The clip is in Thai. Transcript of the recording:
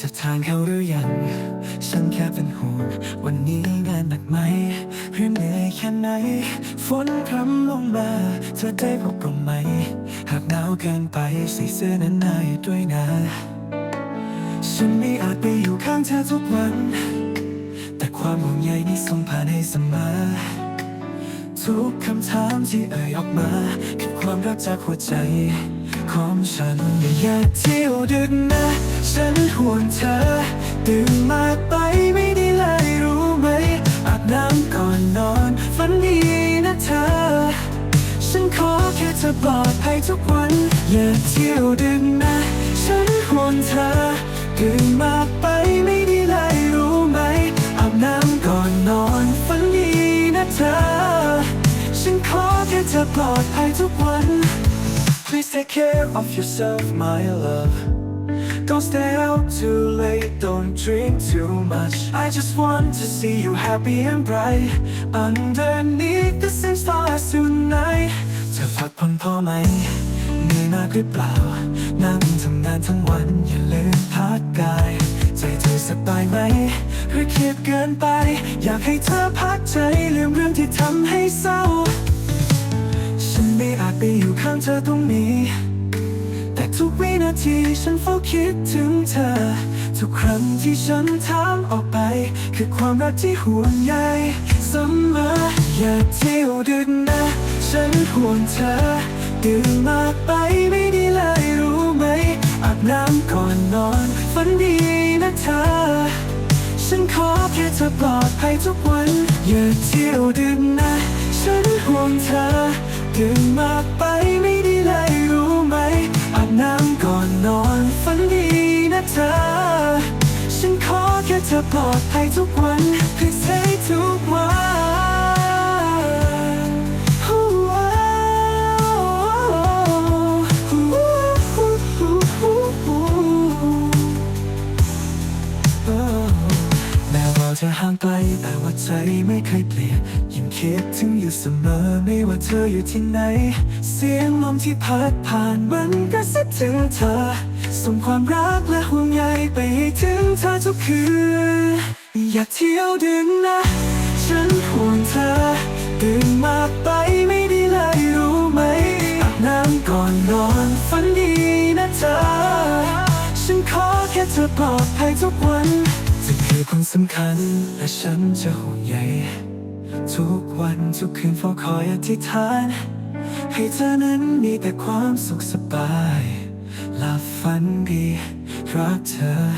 จะทานเขาหรือยัง ฉันแค่เป็นห่วงวันนี้งานหนักไหมหรือเหนื่อยแค่ไหน ฝนพรำลงมา เธอได้พบกับไหม หากหนาวเกินไปใส่เสื้อหนาๆอยู่ด้วยนะ ฉันไม่อาจไปอยู่ข้างเธอทุกวัน แต่ความห่วงใยนี้ส่งผ่านให้เสมอทุกคำถามที่เอ่ยออกมาคือความรักจากหัวใจ ของฉันไม่อยากเที่ยวดึกนะ ฉันห่วงเธอ ตื่นมาไปไม่ได้เลยรู้ไหม อาบน้ำก่อนนอนฝันดีนะเธอ ฉันขอแค่เธอปลอดภัยทุกวัน อย่าเที่ยวดึกนะ ฉันห่วงเธอ ตื่นมาไปไม่ได้เลยรู้ไหม อาบน้ำก่อนนอนฝันดีนะเธอ ฉันขอแค่เธอปลอดภัยทุก Please take care of yourself my love Don't stay out too late, don't drink too much I just want to see you happy and bright Underneath the same stars tonight เธอพักผ่อนพอไหมเหนื่อยมากหรือเปล่า นั่งทำงานทั้งวันอย่าลืมพักกาย ใจเธอสบายไหมหรือเครียดเกินไป อยากให้เธอพักใจลืมเรื่องที่ทำให้เศร้า ไม่อาจไปอยู่ข้างเธอตรงนี้ แต่ทุกวินาทีฉันเฝ้าคิดถึงเธอ ทุกครั้งที่ฉันถามออกไป คือความรักที่ห่วงใยเสมออย่าเที่ยวดึกนะ ฉันห่วงเธอดื่มมากไปไม่ดีเลยรู้ไหม อาบน้ำก่อนนอนฝันดีนะเธอ ฉันขอแค่เธอปลอดภัยทุกวัน อย่าเที่ยวดึกนะ ฉันห่วงเธอ ดื่มมากไปไม่ดีเลยรู้ไหมอาบน้ำก่อนนอนฝันดีนะเธอ ฉันขอแค่เธอปลอดภัยทุกวันเพื่อใช้ทุกวันแม้ว่าจะห่างไกลแต่ว่าใจไม่เคยเปลี่ยน คิดถึงอยู่เสมอไม่ว่าเธออยู่ที่ไหน เสียงลมที่พัดผ่านมันก็ซิบถึงเธอ ส่งความรักและห่วงใยไปให้ถึงเธอทุกคืน อยากเที่ยวดึงนะ ฉันห่วงเธอตื่นมากไปไม่ด้เลยรู้ไหมอาบน้ำก่อนนอนฝันดีนะเธอ ฉันขอแค่เธอปลอดภัยทุกวัน เธอคือคนสำคัญและฉันจะห่วงใย ทุกวันทุกคืนเฝ้าคอยอธิษฐาน ให้เธอนั้นมีแต่ความสุขสบายหลับฝันดีรักเธอเสมอ